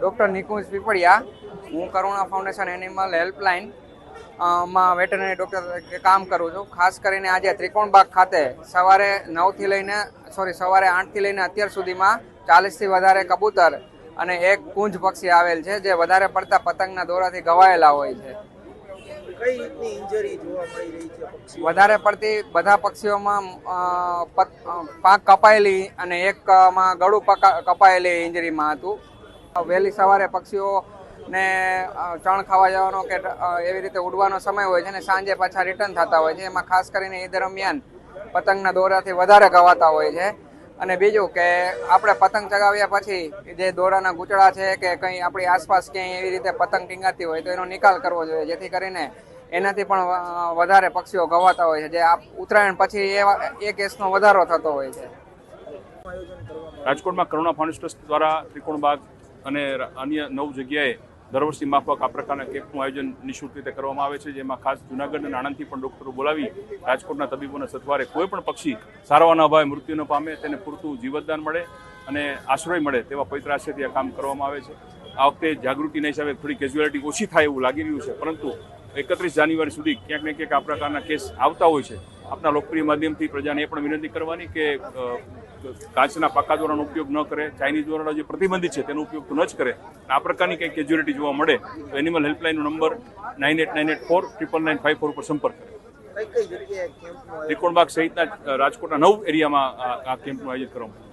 Doctor Nikunj Pipaliya હું Karuna foundation animal હેલ્પલાઇનમાં veterinary doctor તરીકે કામ કરું છું. ખાસ કરીને આજે ત્રિકોણબાગ ખાતે સવારે નવથી લઈને સોરી સવારે આઠથી લઈને અત્યાર સુધીમાં ચાલીસથી વધારે કબૂતર અને એક કુંજ પક્ષી આવેલ છે જે વધારે પડતા પતંગના દોરાથી ઘવાયેલા હોય છે. કઈ રીતની ઇન્જરી જોવા મળી રહી છે વધારે પડતી બધા પક્ષીઓમાં પાક પાંખ કપાયેલી અને એકમાં ગળું કપાયેલી ઇન્જરીમાં હતું. વહેલી સવારે પક્ષીઓને ને ચણ ખાવા જવાનો કે એવી રીતે ઉડવાનો સમય હોય છે અને સાંજે પાછા રિટર્ન થતા હોય છે. એમાં ખાસ કરીને એ દરમિયાન પતંગના દોરાથી વધારે ઘવાતા હોય છે. અને બીજું કે આપણે પતંગ ચગાવ્યા પછી જે દોરાના ગૂંચળા છે કે કંઈ આપણી આસપાસ ક્યાંય એવી રીતે પતંગ ટીંગાતી હોય તો એનો નિકાલ કરવો જોઈએ. જેથી કરીને એનાથી પણ વધારે પક્ષીઓ ઘવાતા હોય છે. જે આ ઉત્તરાયણ પછી એવા, એ કેસનો વધારો થતો હોય છે. રાજકોટમાં કરુણા ફાઉન્ડેશન દ્વારા ત્રિકોણબાગ અને અન્ય નવ જગ્યાએ દર વર્ષની માફક આ પ્રકારના કેમ્પનું આયોજન નિઃશુલ્ક રીતે કરવામાં આવે છે, જેમાં ખાસ જૂનાગઢ અને આણંદથી પણ ડોક્ટરો બોલાવી રાજકોટના તબીબોના સથવારે કોઈ પણ પક્ષી સારવારના અભાવે મૃત્યુ પામે, તેને પૂરતું જીવતદાન મળે અને આશ્રય મળે તેવા પવિત્ર આશયથી આ કામ કરવામાં આવે છે. આ વખતે જાગૃતિના હિસાબે થોડી કેઝ્યુઆલિટી ઓછી થાય એવું લાગી રહ્યું છે, પરંતુ એકત્રીસ જાન્યુઆરી સુધી ક્યાંક ને ક્યાંક આ પ્રકારના કેસ આવતા હોય છે. આપના લોકપ્રિય માધ્યમથી પ્રજાને એ પણ વિનંતી કરવાની કે કાચના પાકા દોરાનો ઉપયોગ ન કરે ચાઇનીઝ દોરાનો જે પ્રતિબંધિત છે તેનો ઉપયોગ તો ન જ કરે. આ પ્રકારની કંઈક કેજ્યુરિટી જોવા મળે તો animal હેલ્પલાઇનનો number nine eight nine eight four triple nine five four પર સંપર્ક કરે. ત્રિકોણબાગ સહિતના રાજકોટના નવ એરિયામાં આ કેમ્પનું આયોજન કરવામાં.